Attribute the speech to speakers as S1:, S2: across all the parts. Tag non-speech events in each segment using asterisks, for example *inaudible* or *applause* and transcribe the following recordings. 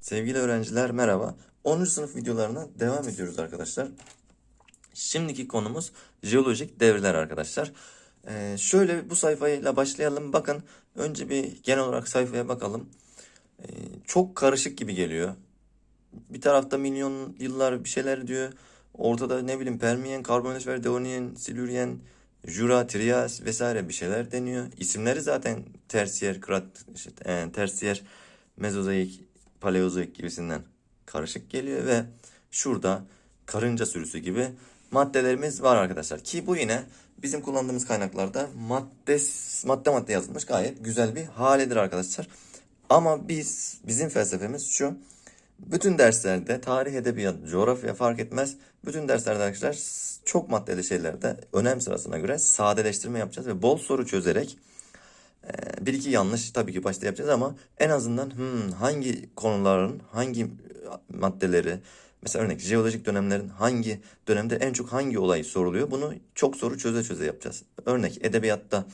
S1: Sevgili öğrenciler merhaba. 10. sınıf videolarına devam ediyoruz arkadaşlar. Şimdiki konumuz jeolojik devreler arkadaşlar. Ee, şöyle bu sayfayla başlayalım. Bakın önce bir genel olarak sayfaya bakalım. Ee, çok karışık gibi geliyor. Bir tarafta milyon yıllar bir şeyler diyor. Ortada ne bileyim Permiyen, Karbonifer, Devoniyen, Silüryen, Jura, Trias vesaire bir şeyler deniyor. İsimleri zaten tersiyer, krat, işte, e, tersiyer, mezozoik, paleozoik gibisinden karışık geliyor ve şurada karınca sürüsü gibi maddelerimiz var arkadaşlar. Ki bu yine bizim kullandığımız kaynaklarda madde madde madde yazılmış gayet güzel bir halidir arkadaşlar. Ama biz bizim felsefemiz şu. Bütün derslerde tarih, edebiyat, coğrafya fark etmez. Bütün derslerde arkadaşlar çok maddeli şeylerde önem sırasına göre sadeleştirme yapacağız ve bol soru çözerek bir iki yanlış tabii ki başta yapacağız ama en azından hmm, hangi konuların hangi maddeleri mesela örnek jeolojik dönemlerin hangi dönemde en çok hangi olay soruluyor bunu çok soru çöze çöze yapacağız. Örnek edebiyatta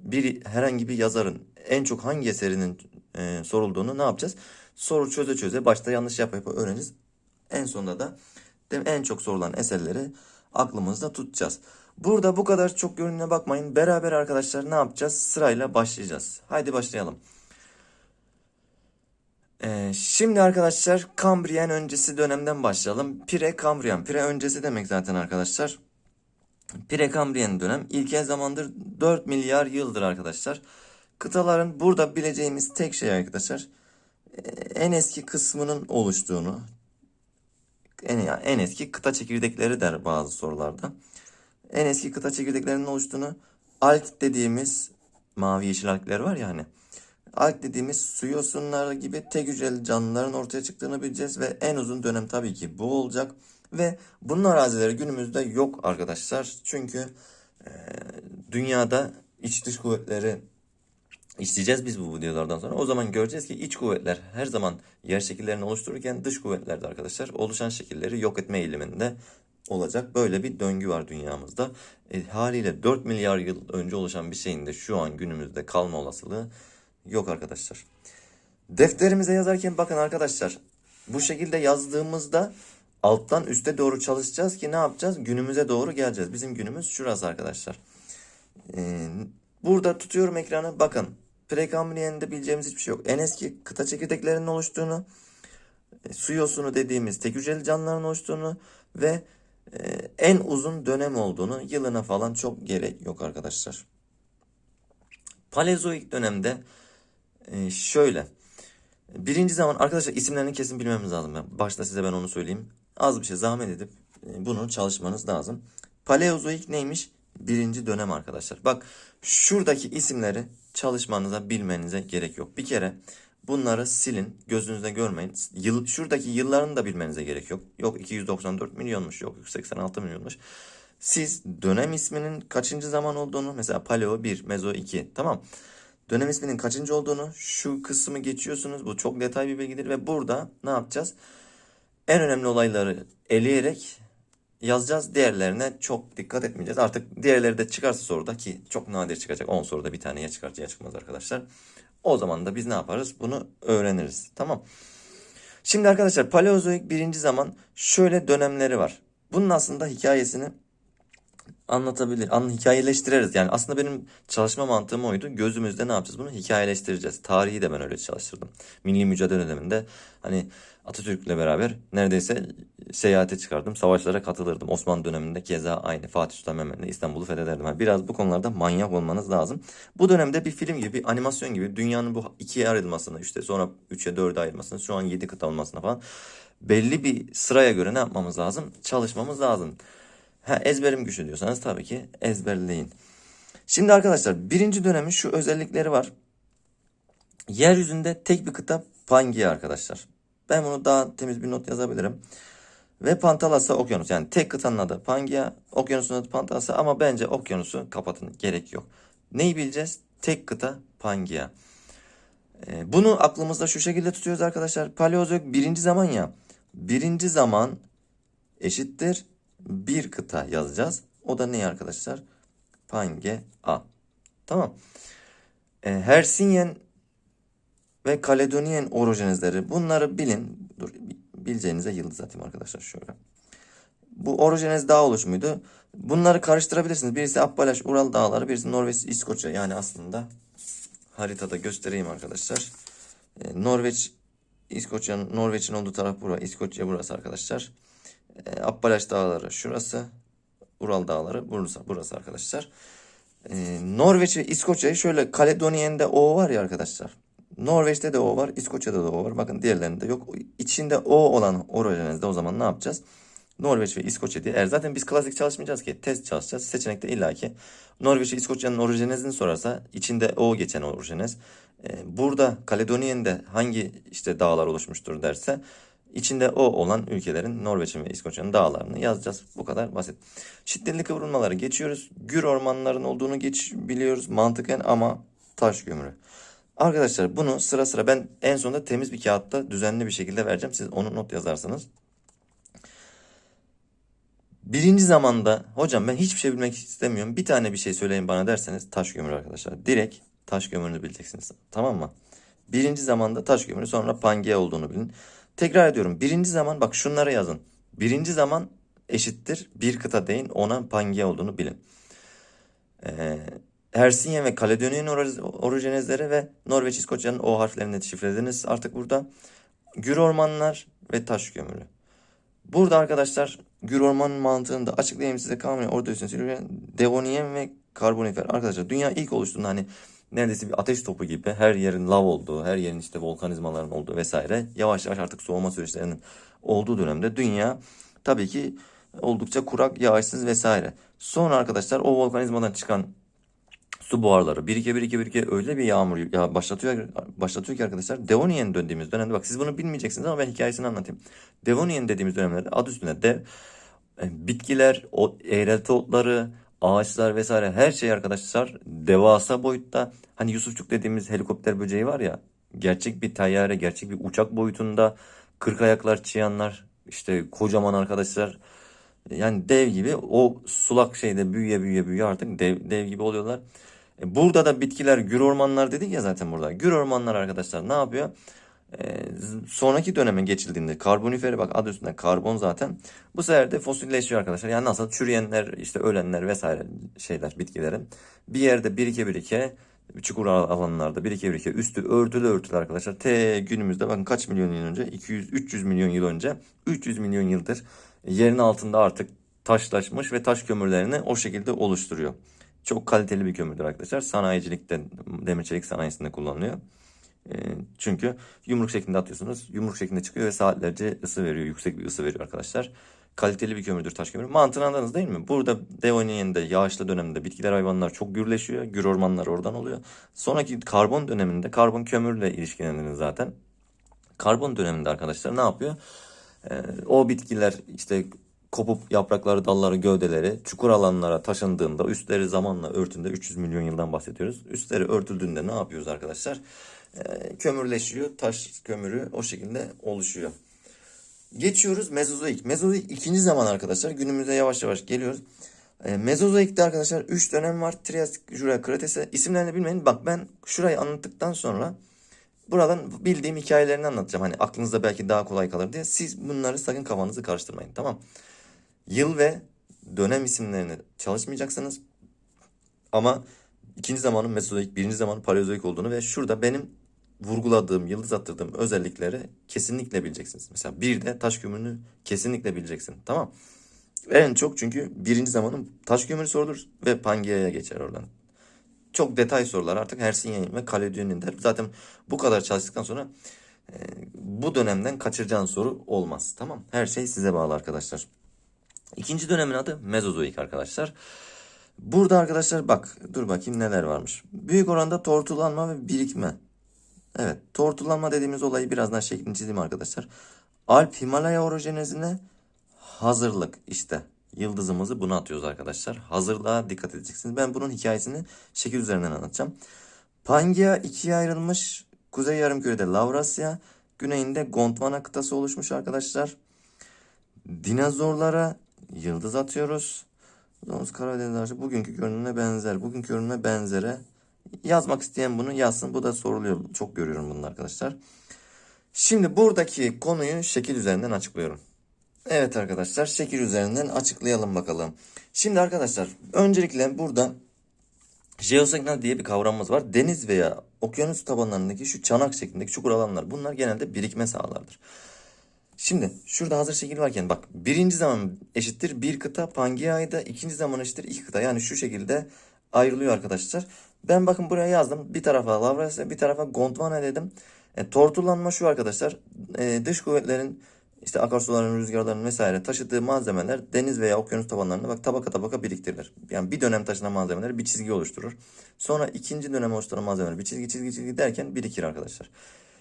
S1: bir herhangi bir yazarın en çok hangi eserinin e, sorulduğunu ne yapacağız? Soru çöze çöze başta yanlış yapa yapa öğreneceğiz. En sonunda da en çok sorulan eserleri aklımızda tutacağız. Burada bu kadar çok görününe bakmayın. Beraber arkadaşlar ne yapacağız? Sırayla başlayacağız. Haydi başlayalım. Ee, şimdi arkadaşlar Kambriyen öncesi dönemden başlayalım. Pre-Kambriyen. Pre öncesi demek zaten arkadaşlar. Prekambriyen dönem ilkel zamandır 4 milyar yıldır arkadaşlar. Kıtaların burada bileceğimiz tek şey arkadaşlar e, en eski kısmının oluştuğunu en, en eski kıta çekirdekleri der bazı sorularda. En eski kıta çekirdeklerinin oluştuğunu alk dediğimiz mavi yeşil alkler var ya hani. Alk dediğimiz su yosunları gibi tek hücreli canlıların ortaya çıktığını bileceğiz ve en uzun dönem tabii ki bu olacak. Ve bunun arazileri günümüzde yok arkadaşlar. Çünkü e, dünyada iç dış kuvvetleri işleyeceğiz biz bu videolardan sonra. O zaman göreceğiz ki iç kuvvetler her zaman yer şekillerini oluştururken dış kuvvetler de arkadaşlar oluşan şekilleri yok etme eğiliminde olacak. Böyle bir döngü var dünyamızda. E, haliyle 4 milyar yıl önce oluşan bir şeyin de şu an günümüzde kalma olasılığı yok arkadaşlar. Defterimize yazarken bakın arkadaşlar bu şekilde yazdığımızda alttan üste doğru çalışacağız ki ne yapacağız? Günümüze doğru geleceğiz. Bizim günümüz şurası arkadaşlar. Ee, burada tutuyorum ekranı. Bakın Prekambriyen'de bileceğimiz hiçbir şey yok. En eski kıta çekirdeklerinin oluştuğunu, e, su yosunu dediğimiz tek hücreli canlıların oluştuğunu ve en uzun dönem olduğunu yılına falan çok gerek yok arkadaşlar. Paleozoik dönemde e, şöyle. Birinci zaman arkadaşlar isimlerini kesin bilmemiz lazım. Başta size ben onu söyleyeyim. Az bir şey zahmet edip e, bunu çalışmanız lazım. Paleozoik neymiş? Birinci dönem arkadaşlar. Bak şuradaki isimleri çalışmanıza bilmenize gerek yok. Bir kere bunları silin. Gözünüzde görmeyin. Yıl, şuradaki yıllarını da bilmenize gerek yok. Yok 294 milyonmuş. Yok 86 milyonmuş. Siz dönem isminin kaçıncı zaman olduğunu mesela paleo 1, mezo 2 tamam. Dönem isminin kaçıncı olduğunu şu kısmı geçiyorsunuz. Bu çok detay bir bilgidir ve burada ne yapacağız? En önemli olayları eleyerek yazacağız. Diğerlerine çok dikkat etmeyeceğiz. Artık diğerleri de çıkarsa soruda ki çok nadir çıkacak. 10 soruda bir tane ya çıkar ya çıkmaz arkadaşlar. O zaman da biz ne yaparız? Bunu öğreniriz. Tamam. Şimdi arkadaşlar Paleozoik birinci zaman şöyle dönemleri var. Bunun aslında hikayesini anlatabilir, an hikayeleştiririz. Yani aslında benim çalışma mantığım oydu. Gözümüzde ne yapacağız? Bunu hikayeleştireceğiz. Tarihi de ben öyle çalıştırdım. Milli mücadele döneminde hani Atatürk'le beraber neredeyse seyahate çıkardım. Savaşlara katılırdım. Osmanlı döneminde keza aynı. Fatih Sultan Mehmet'le İstanbul'u fethederdim. Yani biraz bu konularda manyak olmanız lazım. Bu dönemde bir film gibi, animasyon gibi dünyanın bu ikiye ayrılmasını, işte sonra üçe dörde ayrılmasını, şu an yedi kıta olmasına falan belli bir sıraya göre ne yapmamız lazım? Çalışmamız lazım. Ha, ezberim güçlü diyorsanız tabii ki ezberleyin. Şimdi arkadaşlar birinci dönemin şu özellikleri var. Yeryüzünde tek bir kıta Pangaea arkadaşlar. Ben bunu daha temiz bir not yazabilirim. Ve Pantalasa okyanus. Yani tek kıtanın adı Pangaea, okyanusun adı Pantalasa ama bence okyanusu kapatın. Gerek yok. Neyi bileceğiz? Tek kıta Pangaea. Ee, bunu aklımızda şu şekilde tutuyoruz arkadaşlar. Paleozoik birinci zaman ya. Birinci zaman eşittir bir kıta yazacağız. O da ne arkadaşlar? Pangea. Tamam. E, Hersinyen ve Kaledonyen orojenezleri. Bunları bilin. Dur bileceğinize yıldız atayım arkadaşlar şöyle. Bu orojenez dağ oluşumuydu. Bunları karıştırabilirsiniz. Birisi Appalaş, Ural dağları, birisi Norveç, İskoçya. Yani aslında haritada göstereyim arkadaşlar. Ee, Norveç, İskoçya'nın Norveç'in olduğu taraf burası. İskoçya burası arkadaşlar. Appalaş dağları şurası. Ural dağları burası, burası arkadaşlar. Ee, Norveç ve İskoçya'yı şöyle Kaledonyen'de O var ya arkadaşlar. Norveç'te de O var, İskoçya'da da O var. Bakın diğerlerinde yok. İçinde O olan orojenezde o zaman ne yapacağız? Norveç ve İskoçya diye. Eğer zaten biz klasik çalışmayacağız ki. Test çalışacağız. Seçenekte illaki Norveç ve İskoçya'nın orojenezini sorarsa içinde O geçen orojenez. Ee, burada Kaledonyen'de hangi işte dağlar oluşmuştur derse içinde O olan ülkelerin Norveç'in ve İskoçya'nın dağlarını yazacağız. Bu kadar basit. Şiddetli kıvrılmaları geçiyoruz. Gür ormanların olduğunu geç biliyoruz mantıken ama taş kömürü. Arkadaşlar bunu sıra sıra ben en sonunda temiz bir kağıtta düzenli bir şekilde vereceğim. Siz onu not yazarsınız. Birinci zamanda hocam ben hiçbir şey bilmek istemiyorum. Bir tane bir şey söyleyin bana derseniz taş kömürü arkadaşlar. Direkt taş kömürünü bileceksiniz. Tamam mı? Birinci zamanda taş kömürü sonra Pangea olduğunu bilin. Tekrar ediyorum. Birinci zaman bak şunları yazın. Birinci zaman eşittir. Bir kıta deyin ona Pangea olduğunu bilin. Ee, Hersinyen ve Kaledonyen orojenezleri ve Norveç İskoçya'nın O harflerini şifrelediniz artık burada. Gür ormanlar ve taş kömürü. Burada arkadaşlar Gür orman mantığını da açıklayayım size. Kamyon orada üstüne Devoniyen ve karbonifer. Arkadaşlar dünya ilk oluştuğunda hani neredeyse bir ateş topu gibi her yerin lav olduğu, her yerin işte volkanizmaların olduğu vesaire yavaş yavaş artık soğuma süreçlerinin olduğu dönemde dünya tabii ki oldukça kurak, yağışsız vesaire. Sonra arkadaşlar o volkanizmadan çıkan su buharları birike birike birike öyle bir yağmur ya başlatıyor başlatıyor ki arkadaşlar Devoniyen döndüğümüz dönemde bak siz bunu bilmeyeceksiniz ama ben hikayesini anlatayım. Devoniyen dediğimiz dönemlerde adı üstünde dev e, bitkiler, o eğrelti otları, ağaçlar vesaire her şey arkadaşlar devasa boyutta. Hani Yusufçuk dediğimiz helikopter böceği var ya gerçek bir tayyare, gerçek bir uçak boyutunda kırk ayaklar, çıyanlar işte kocaman arkadaşlar yani dev gibi o sulak şeyde büyüye büyüye büyüye artık dev, dev gibi oluyorlar. E, Burada da bitkiler gür ormanlar dedik ya zaten burada. Gür ormanlar arkadaşlar ne yapıyor? E, sonraki döneme geçildiğinde karboniferi bak adı üstünde karbon zaten. Bu sefer de fosilleşiyor arkadaşlar. Yani nasıl çürüyenler işte ölenler vesaire şeyler bitkilerin. Bir yerde birike birike çukur alanlarda birike birike üstü örtülü örtülü arkadaşlar. T günümüzde bakın kaç milyon yıl önce 200-300 milyon yıl önce 300 milyon yıldır yerin altında artık taşlaşmış ve taş kömürlerini o şekilde oluşturuyor. Çok kaliteli bir kömürdür arkadaşlar. Sanayicilikte, demir çelik sanayisinde kullanılıyor. E, çünkü yumruk şeklinde atıyorsunuz. Yumruk şeklinde çıkıyor ve saatlerce ısı veriyor. Yüksek bir ısı veriyor arkadaşlar. Kaliteli bir kömürdür taş kömürü. Mantığını anladınız değil mi? Burada Devoniyen'de yağışlı döneminde bitkiler hayvanlar çok gürleşiyor. Gür ormanlar oradan oluyor. Sonraki karbon döneminde karbon kömürle ilişkilendiniz zaten. Karbon döneminde arkadaşlar ne yapıyor? Ee, o bitkiler işte kopup yaprakları, dalları, gövdeleri çukur alanlara taşındığında üstleri zamanla örtünde 300 milyon yıldan bahsediyoruz. Üstleri örtüldüğünde ne yapıyoruz arkadaşlar? Ee, kömürleşiyor. Taş kömürü o şekilde oluşuyor. Geçiyoruz Mezozoik. Mezozoik ikinci zaman arkadaşlar. Günümüze yavaş yavaş geliyoruz. E, Mezozoik'te arkadaşlar 3 dönem var. Trias, Jura, Kretase. İsimlerini bilmeyin. Bak ben şurayı anlattıktan sonra buradan bildiğim hikayelerini anlatacağım. Hani aklınızda belki daha kolay kalır diye. Siz bunları sakın kafanızı karıştırmayın. Tamam. Yıl ve dönem isimlerini çalışmayacaksınız. Ama ikinci zamanın Mezozoik, birinci zamanın Paleozoik olduğunu ve şurada benim vurguladığım, yıldız attırdığım özellikleri kesinlikle bileceksiniz. Mesela bir de taş kömürünü kesinlikle bileceksin. Tamam. En çok çünkü birinci zamanın taş kömürü sorulur ve Pangea'ya geçer oradan. Çok detay sorular artık Hersinyen ve Kaledonyen der. Zaten bu kadar çalıştıktan sonra e, bu dönemden kaçıracağın soru olmaz. Tamam. Her şey size bağlı arkadaşlar. İkinci dönemin adı Mezozoik arkadaşlar. Burada arkadaşlar bak dur bakayım neler varmış. Büyük oranda tortulanma ve birikme. Evet, tortulanma dediğimiz olayı birazdan şeklini çizeyim arkadaşlar. Alp Himalaya orojenezine hazırlık işte. Yıldızımızı buna atıyoruz arkadaşlar. Hazırlığa dikkat edeceksiniz. Ben bunun hikayesini şekil üzerinden anlatacağım. Pangea ikiye ayrılmış. Kuzey yarımkürede Lavrasya, güneyinde Gondwana kıtası oluşmuş arkadaşlar. Dinozorlara yıldız atıyoruz. Domuz Karadeniz bugünkü görünümüne benzer. Bugünkü görünüme benzere Yazmak isteyen bunu yazsın. Bu da soruluyor. Çok görüyorum bunu arkadaşlar. Şimdi buradaki konuyu şekil üzerinden açıklıyorum. Evet arkadaşlar şekil üzerinden açıklayalım bakalım. Şimdi arkadaşlar öncelikle burada jeosignal diye bir kavramımız var. Deniz veya okyanus tabanlarındaki şu çanak şeklindeki çukur alanlar bunlar genelde birikme sahalardır. Şimdi şurada hazır şekil varken bak birinci zaman eşittir bir kıta Pangea'da ikinci zaman eşittir iki kıta. Yani şu şekilde ayrılıyor arkadaşlar. Ben bakın buraya yazdım. Bir tarafa Lavrasya bir tarafa Gondwana dedim. E, tortulanma şu arkadaşlar. E, dış kuvvetlerin işte akarsuların, rüzgarların vesaire taşıdığı malzemeler deniz veya okyanus tabanlarında bak tabaka tabaka biriktirilir. Yani bir dönem taşınan malzemeler bir çizgi oluşturur. Sonra ikinci dönem oluşturan malzemeler bir çizgi çizgi çizgi derken birikir arkadaşlar.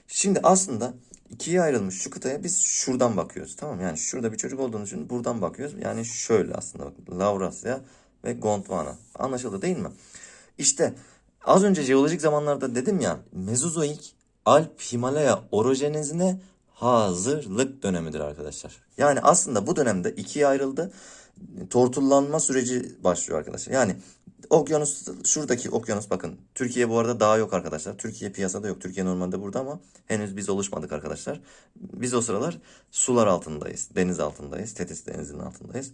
S1: Şimdi aslında ikiye ayrılmış şu kıtaya biz şuradan bakıyoruz. Tamam yani şurada bir çocuk olduğunu için buradan bakıyoruz. Yani şöyle aslında bak Lavrasya ve Gondwana. Anlaşıldı değil mi? İşte az önce jeolojik zamanlarda dedim ya Mezozoik Alp Himalaya orojenizine hazırlık dönemidir arkadaşlar. Yani aslında bu dönemde ikiye ayrıldı. Tortullanma süreci başlıyor arkadaşlar. Yani okyanus şuradaki okyanus bakın. Türkiye bu arada daha yok arkadaşlar. Türkiye piyasada yok. Türkiye normalde burada ama henüz biz oluşmadık arkadaşlar. Biz o sıralar sular altındayız. Deniz altındayız. Tetis denizinin altındayız.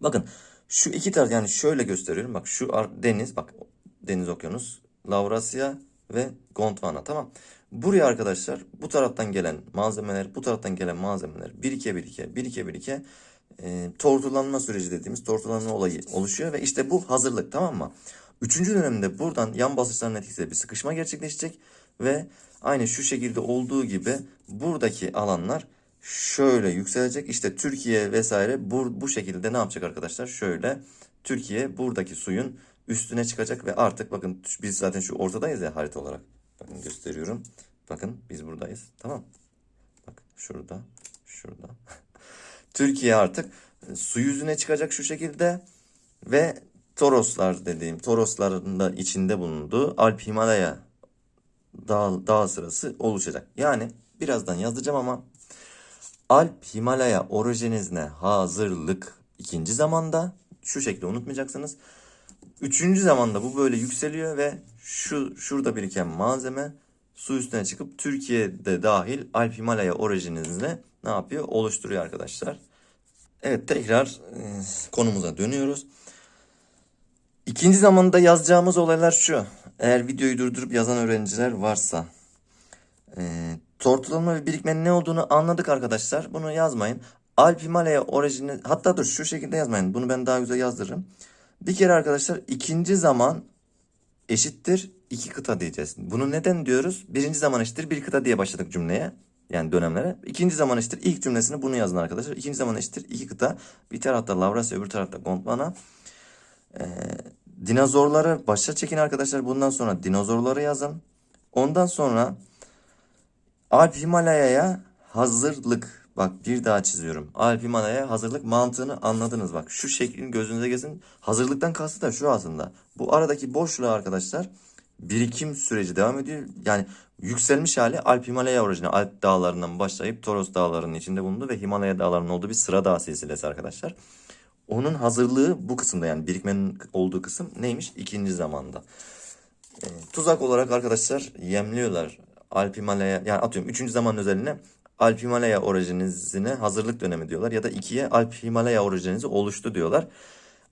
S1: Bakın şu iki taraf yani şöyle gösteriyorum. Bak şu deniz bak deniz okyanus Lavrasya ve Gondwana tamam. Buraya arkadaşlar bu taraftan gelen malzemeler bu taraftan gelen malzemeler birike birike birike birike e, tortulanma süreci dediğimiz tortulanma olayı oluşuyor ve işte bu hazırlık tamam mı? Üçüncü dönemde buradan yan basınçların etkisiyle bir sıkışma gerçekleşecek ve aynı şu şekilde olduğu gibi buradaki alanlar şöyle yükselecek. İşte Türkiye vesaire bu, bu şekilde ne yapacak arkadaşlar? Şöyle Türkiye buradaki suyun üstüne çıkacak ve artık bakın biz zaten şu ortadayız ya harita olarak. Bakın gösteriyorum. Bakın biz buradayız. Tamam. Bak şurada, şurada. *laughs* Türkiye artık su yüzüne çıkacak şu şekilde ve Toroslar dediğim Torosların da içinde bulunduğu Alp Himalaya dağ, dağ sırası oluşacak. Yani birazdan yazacağım ama Alp Himalaya orojenizine hazırlık ikinci zamanda şu şekilde unutmayacaksınız. Üçüncü zamanda bu böyle yükseliyor ve şu şurada biriken malzeme su üstüne çıkıp Türkiye'de dahil Alp Himalaya orijinizine ne yapıyor? Oluşturuyor arkadaşlar. Evet tekrar e, konumuza dönüyoruz. İkinci zamanda yazacağımız olaylar şu. Eğer videoyu durdurup yazan öğrenciler varsa. E, tortulanma ve birikmenin ne olduğunu anladık arkadaşlar. Bunu yazmayın. Alp Himalaya orijini hatta dur şu şekilde yazmayın. Bunu ben daha güzel yazdırırım. Bir kere arkadaşlar ikinci zaman eşittir iki kıta diyeceğiz. Bunu neden diyoruz? Birinci zaman eşittir bir kıta diye başladık cümleye. Yani dönemlere. İkinci zaman eşittir ilk cümlesini bunu yazın arkadaşlar. İkinci zaman eşittir iki kıta. Bir tarafta Lavrasya öbür tarafta Gondwana. Ee, dinozorları başa çekin arkadaşlar. Bundan sonra dinozorları yazın. Ondan sonra Alp Himalaya'ya hazırlık. Bak bir daha çiziyorum. Alp Himalaya'ya hazırlık mantığını anladınız. Bak şu şeklin gözünüze gezin. Hazırlıktan kastı da şu aslında. Bu aradaki boşluğa arkadaşlar birikim süreci devam ediyor. Yani yükselmiş hali Alp Himalaya orijini. Alp dağlarından başlayıp Toros dağlarının içinde bulundu ve Himalaya dağlarının olduğu bir sıra dağ silsilesi arkadaşlar. Onun hazırlığı bu kısımda yani birikmenin olduğu kısım neymiş? İkinci zamanda. E, tuzak olarak arkadaşlar yemliyorlar. Alp Himalaya yani atıyorum üçüncü zaman özeline Alp Himalaya orijinizine hazırlık dönemi diyorlar. Ya da ikiye Alp Himalaya orijinizi oluştu diyorlar.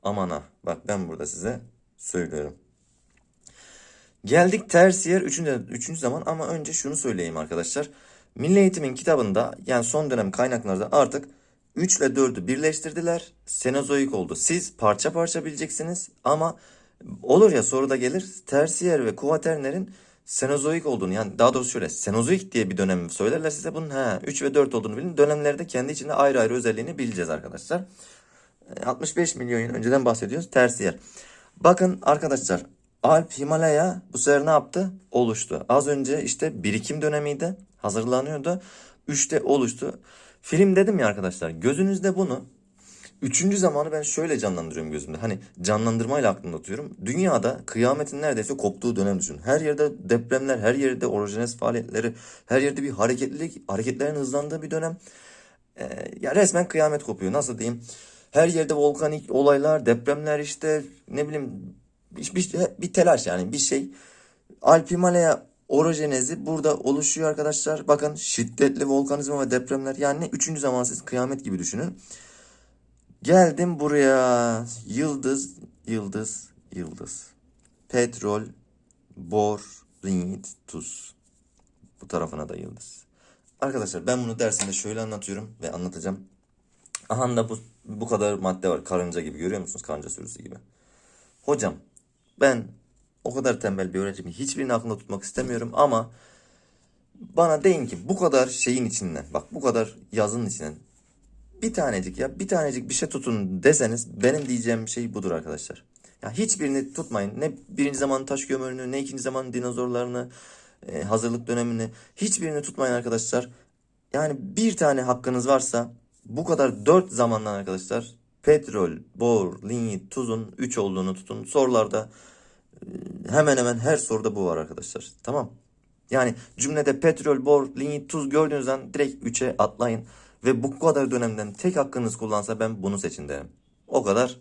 S1: Aman ha bak ben burada size söylüyorum. Geldik tersiyer üçüncü, üçüncü zaman ama önce şunu söyleyeyim arkadaşlar. Milli Eğitim'in kitabında yani son dönem kaynaklarda artık 3 ile 4'ü birleştirdiler. Senozoik oldu. Siz parça parça bileceksiniz ama olur ya soruda gelir tersiyer ve kuvaternerin Senozoik olduğunu yani daha doğrusu şöyle Senozoik diye bir dönem söylerler size bunun ha 3 ve 4 olduğunu bilin. Dönemlerde kendi içinde ayrı ayrı özelliğini bileceğiz arkadaşlar. E, 65 milyon yıl önceden bahsediyoruz tersiyer. Bakın arkadaşlar Alp Himalaya bu sefer ne yaptı? Oluştu. Az önce işte birikim dönemiydi. Hazırlanıyordu. 3'te oluştu. Film dedim ya arkadaşlar gözünüzde bunu Üçüncü zamanı ben şöyle canlandırıyorum gözümde. Hani canlandırmayla aklımda tutuyorum. Dünyada kıyametin neredeyse koptuğu dönem düşün. Her yerde depremler, her yerde orijinal faaliyetleri, her yerde bir hareketlilik, hareketlerin hızlandığı bir dönem. Ee, ya resmen kıyamet kopuyor. Nasıl diyeyim? Her yerde volkanik olaylar, depremler işte ne bileyim bir, bir, bir telaş yani bir şey. Alp Himalaya orojenezi burada oluşuyor arkadaşlar. Bakın şiddetli volkanizma ve depremler yani üçüncü zamansız kıyamet gibi düşünün. Geldim buraya. Yıldız, yıldız, yıldız. Petrol, bor, lignit, tuz. Bu tarafına da yıldız. Arkadaşlar ben bunu dersinde şöyle anlatıyorum ve anlatacağım. Aha da bu, bu kadar madde var. Karınca gibi görüyor musunuz? Karınca sürüsü gibi. Hocam ben o kadar tembel bir öğrencimi hiçbirini aklımda tutmak istemiyorum ama bana deyin ki bu kadar şeyin içinden bak bu kadar yazının içinden bir tanecik ya bir tanecik bir şey tutun deseniz benim diyeceğim şey budur arkadaşlar. Ya hiçbirini tutmayın. Ne birinci zaman taş kömürünü ne ikinci zaman dinozorlarını e, hazırlık dönemini hiçbirini tutmayın arkadaşlar. Yani bir tane hakkınız varsa bu kadar dört zamandan arkadaşlar petrol, bor, lignit, tuzun 3 olduğunu tutun. Sorularda e, hemen hemen her soruda bu var arkadaşlar. Tamam. Yani cümlede petrol, bor, lignit, tuz gördüğünüz an direkt 3'e atlayın. Ve bu kadar dönemden tek hakkınız kullansa ben bunu seçin derim. O kadar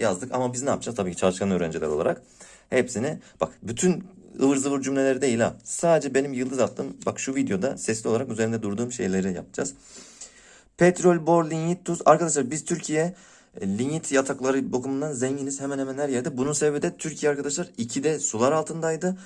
S1: yazdık ama biz ne yapacağız? Tabii ki çalışkan öğrenciler olarak hepsini bak bütün ıvır zıvır cümleleri değil ha. Sadece benim yıldız attım. Bak şu videoda sesli olarak üzerinde durduğum şeyleri yapacağız. Petrol, bor, lignit, tuz. Arkadaşlar biz Türkiye e, lignit yatakları bakımından zenginiz hemen hemen her yerde. Bunun sebebi de Türkiye arkadaşlar 2'de sular altındaydı.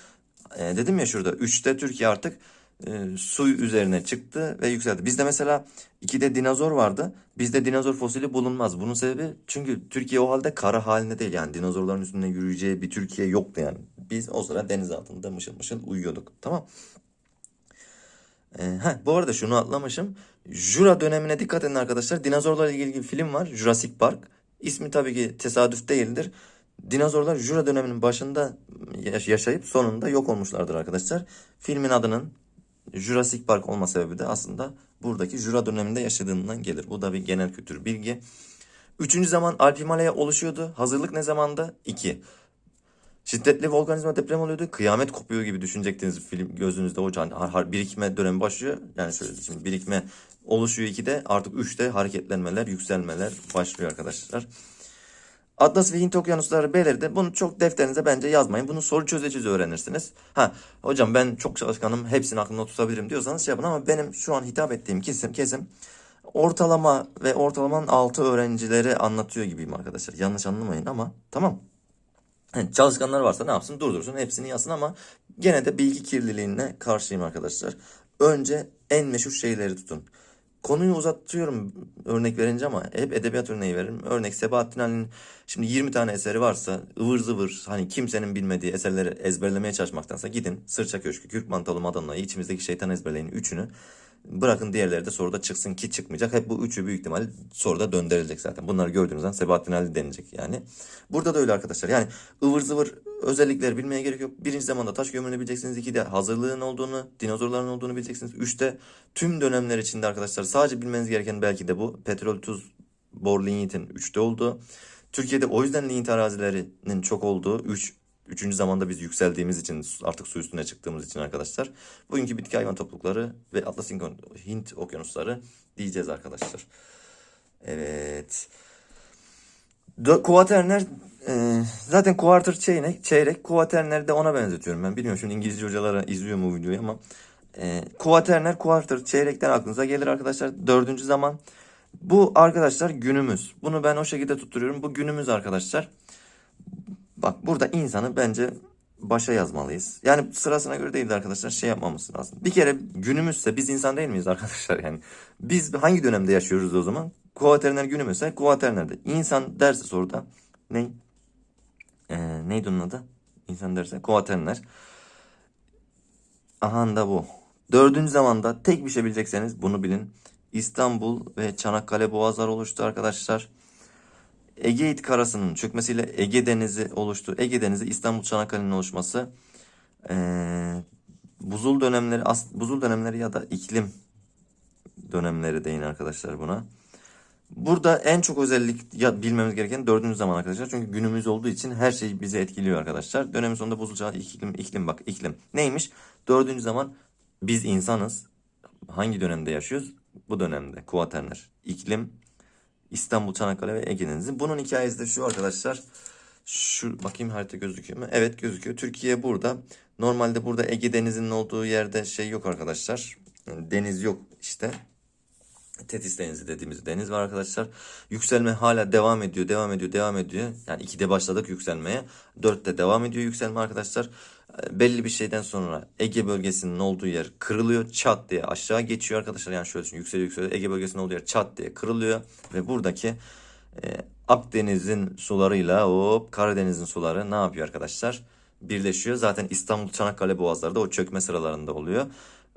S1: E, dedim ya şurada 3'te Türkiye artık e, su üzerine çıktı ve yükseldi. Bizde mesela 2'de dinozor vardı. Bizde dinozor fosili bulunmaz. Bunun sebebi çünkü Türkiye o halde kara halinde değil. Yani dinozorların üstünde yürüyeceği bir Türkiye yoktu yani. Biz o sıra deniz altında mışıl mışıl uyuyorduk. Tamam. Ee, heh, bu arada şunu atlamışım. Jura dönemine dikkat edin arkadaşlar. Dinozorlarla ilgili bir film var. Jurassic Park. İsmi tabii ki tesadüf değildir. Dinozorlar Jura döneminin başında yaş- yaşayıp sonunda yok olmuşlardır arkadaşlar. Filmin adının Jurassic Park olma sebebi de aslında buradaki Jura döneminde yaşadığından gelir. Bu da bir genel kültür bilgi. Üçüncü zaman Alp Himalaya oluşuyordu. Hazırlık ne zamanda? İki. Şiddetli volkanizma deprem oluyordu. Kıyamet kopuyor gibi düşünecektiniz film gözünüzde o can. Har, har- birikme dönemi başlıyor. Yani şöyle şimdi birikme oluşuyor 2'de artık 3'te hareketlenmeler, yükselmeler başlıyor arkadaşlar. Atlas ve Hint okyanusları belirdi. Bunu çok defterinize bence yazmayın. Bunu soru çöze çöze öğrenirsiniz. Ha hocam ben çok çalışkanım hepsini aklımda tutabilirim diyorsanız şey yapın ama benim şu an hitap ettiğim kesim kesim ortalama ve ortalamanın altı öğrencileri anlatıyor gibiyim arkadaşlar. Yanlış anlamayın ama tamam. Yani çalışkanlar varsa ne yapsın? Durdursun, hepsini yazsın ama gene de bilgi kirliliğine karşıyım arkadaşlar. Önce en meşhur şeyleri tutun. Konuyu uzatıyorum örnek verince ama hep edebiyat örneği veririm. Örnek Sebahattin Ali'nin şimdi 20 tane eseri varsa ıvır zıvır hani kimsenin bilmediği eserleri ezberlemeye çalışmaktansa gidin Sırça Köşkü, Kürk Mantalı Madana'yı, içimizdeki şeytan ezberleyin üçünü. Bırakın diğerleri de soruda çıksın ki çıkmayacak. Hep bu üçü büyük ihtimal soruda döndürülecek zaten. Bunları gördüğünüz zaman Sebahattin Ali denilecek yani. Burada da öyle arkadaşlar. Yani ıvır zıvır özellikleri bilmeye gerek yok. Birinci zamanda taş kömürünü bileceksiniz. İkide hazırlığın olduğunu, dinozorların olduğunu bileceksiniz. Üçte tüm dönemler içinde arkadaşlar sadece bilmeniz gereken belki de bu. Petrol, tuz, bor, lignitin üçte olduğu. Türkiye'de o yüzden lignit arazilerinin çok olduğu üç Üçüncü zamanda biz yükseldiğimiz için artık su üstüne çıktığımız için arkadaşlar. Bugünkü bitki hayvan toplulukları ve Atlas Hint okyanusları diyeceğiz arkadaşlar. Evet. Kuaterner e, zaten kuartır çeyrek, çeyrek kuaterner de ona benzetiyorum ben. Bilmiyorum şimdi İngilizce hocalara izliyor mu videoyu ama e, kuaterner kuartır çeyrekten aklınıza gelir arkadaşlar. Dördüncü zaman. Bu arkadaşlar günümüz. Bunu ben o şekilde tutturuyorum. Bu günümüz arkadaşlar. Bak burada insanı bence başa yazmalıyız. Yani sırasına göre değil de arkadaşlar şey yapmamız lazım. Bir kere günümüzse biz insan değil miyiz arkadaşlar yani? Biz hangi dönemde yaşıyoruz o zaman? Kuaterner günümüzse kuaternerde. İnsan dersi soruda ne? Ee, neydi onun adı? İnsan dersi kuaterner. Aha da bu. Dördüncü zamanda tek bir şey bilecekseniz bunu bilin. İstanbul ve Çanakkale boğazlar oluştu arkadaşlar. Egeid karasının çökmesiyle Ege Denizi oluştu. Ege Denizi İstanbul Çanakkale'nin oluşması. Ee, buzul dönemleri as, buzul dönemleri ya da iklim dönemleri deyin arkadaşlar buna. Burada en çok özellik ya bilmemiz gereken dördüncü zaman arkadaşlar. Çünkü günümüz olduğu için her şey bizi etkiliyor arkadaşlar. Dönemin sonunda buzul çağı iklim, iklim bak iklim. Neymiş? Dördüncü zaman biz insanız. Hangi dönemde yaşıyoruz? Bu dönemde. Kuaterner. İklim, İstanbul, Çanakkale ve Ege Denizi. Bunun hikayesi de şu arkadaşlar. Şu bakayım harita gözüküyor mu? Evet gözüküyor. Türkiye burada. Normalde burada Ege Denizi'nin olduğu yerde şey yok arkadaşlar. Yani deniz yok işte. Tetis Denizi dediğimiz deniz var arkadaşlar. Yükselme hala devam ediyor, devam ediyor, devam ediyor. Yani 2'de başladık yükselmeye. 4'te devam ediyor yükselme arkadaşlar. E, Belli bir şeyden sonra Ege bölgesinin olduğu yer kırılıyor. Çat diye aşağı geçiyor arkadaşlar. Yani şöyle düşün, yükseliyor yükseliyor. Ege bölgesinin olduğu yer çat diye kırılıyor. Ve buradaki e, Akdeniz'in sularıyla hop Karadeniz'in suları ne yapıyor arkadaşlar? Birleşiyor. Zaten İstanbul Çanakkale boğazları da o çökme sıralarında oluyor.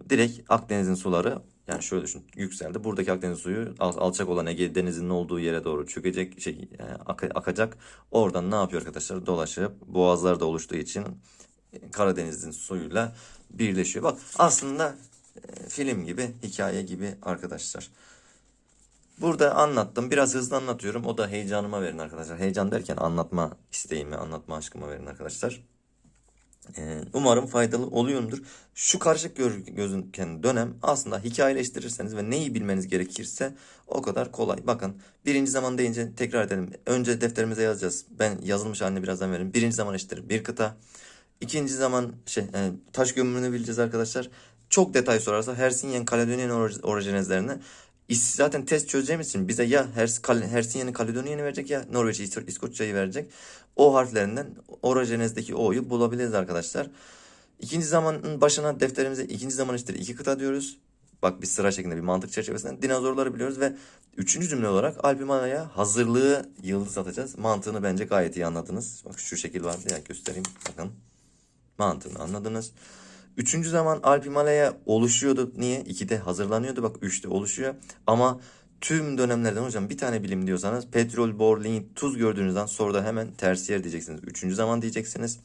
S1: Direkt Akdeniz'in suları yani şöyle düşün yükseldi. Buradaki Akdeniz suyu al- alçak olan Ege Denizi'nin olduğu yere doğru çökecek şey e, ak- akacak. Oradan ne yapıyor arkadaşlar? Dolaşıp boğazlar da oluştuğu için Karadeniz'in suyuyla birleşiyor. Bak aslında e, film gibi, hikaye gibi arkadaşlar. Burada anlattım. Biraz hızlı anlatıyorum. O da heyecanıma verin arkadaşlar. Heyecan derken anlatma isteğimi, anlatma aşkıma verin arkadaşlar. Ee, umarım faydalı oluyordur. Şu karışık gör- gözüken dönem aslında hikayeleştirirseniz ve neyi bilmeniz gerekirse o kadar kolay. Bakın birinci zaman deyince tekrar edelim. Önce defterimize yazacağız. Ben yazılmış halini birazdan veririm. Birinci zaman eşittir bir kıta. İkinci zaman şey e, taş gömümünü bileceğiz arkadaşlar. Çok detay sorarsa Hersinyen Kaledonyen or- orijinezlerini İs- zaten test çözeceğimiz için bize ya Hers, Kal- Hersinyen'i Kaledonyen'i verecek ya Norveç'i İs- İskoçya'yı verecek. O harflerinden orojenezdeki O'yu bulabiliriz arkadaşlar. İkinci zamanın başına defterimize ikinci zaman eşittir iki kıta diyoruz. Bak bir sıra şeklinde bir mantık çerçevesinde dinozorları biliyoruz ve üçüncü cümle olarak Alp Himalaya hazırlığı yıldız atacağız. Mantığını bence gayet iyi anladınız. Bak şu şekil vardı ya göstereyim bakın. Mantığını anladınız. Üçüncü zaman Alp Himalaya oluşuyordu. Niye? İkide hazırlanıyordu. Bak üçte oluşuyor. Ama tüm dönemlerden hocam bir tane bilim diyorsanız petrol, bor, tuz gördüğünüz an soruda hemen tersiyer diyeceksiniz. Üçüncü zaman diyeceksiniz.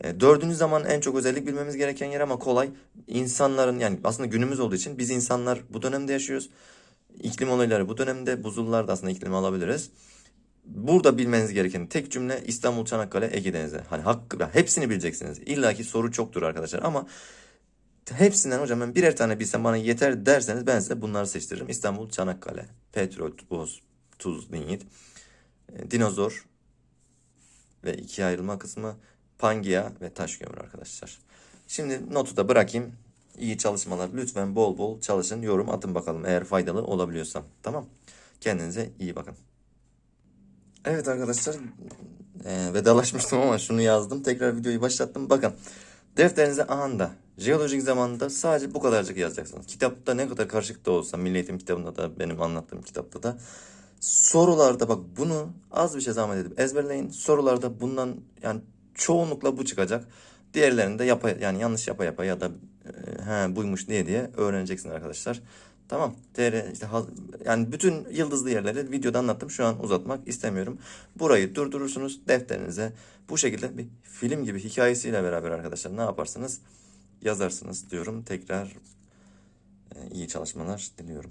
S1: E, dördüncü zaman en çok özellik bilmemiz gereken yer ama kolay. İnsanların yani aslında günümüz olduğu için biz insanlar bu dönemde yaşıyoruz. İklim olayları bu dönemde buzullar da aslında iklimi alabiliriz. Burada bilmeniz gereken tek cümle İstanbul, Çanakkale, Ege Denizi. Hani hakkı, hepsini bileceksiniz. İlla ki soru çoktur arkadaşlar ama hepsinden hocam ben birer tane bilsem bana yeter derseniz ben size bunları seçtiririm. İstanbul, Çanakkale, petrol, buz, tuz, lignit, e, dinozor ve ikiye ayrılma kısmı Pangia ve taş kömür arkadaşlar. Şimdi notu da bırakayım. İyi çalışmalar. Lütfen bol bol çalışın. Yorum atın bakalım eğer faydalı olabiliyorsam. Tamam. Kendinize iyi bakın. Evet arkadaşlar eee, vedalaşmıştım ama şunu yazdım. Tekrar videoyu başlattım. Bakın defterinize anında jeolojik zamanında sadece bu kadarcık yazacaksınız. Kitapta ne kadar karışık da olsa Milli Eğitim kitabında da benim anlattığım kitapta da sorularda bak bunu az bir şey zahmet edip ezberleyin. Sorularda bundan yani çoğunlukla bu çıkacak. Diğerlerini de yapa, yani yanlış yapa yapa ya da e, he buymuş diye diye öğreneceksin arkadaşlar. Tamam. TR işte yani bütün yıldızlı yerleri videoda anlattım. Şu an uzatmak istemiyorum. Burayı durdurursunuz defterinize. Bu şekilde bir film gibi hikayesiyle beraber arkadaşlar ne yaparsınız? Yazarsınız diyorum. Tekrar e, iyi çalışmalar diliyorum.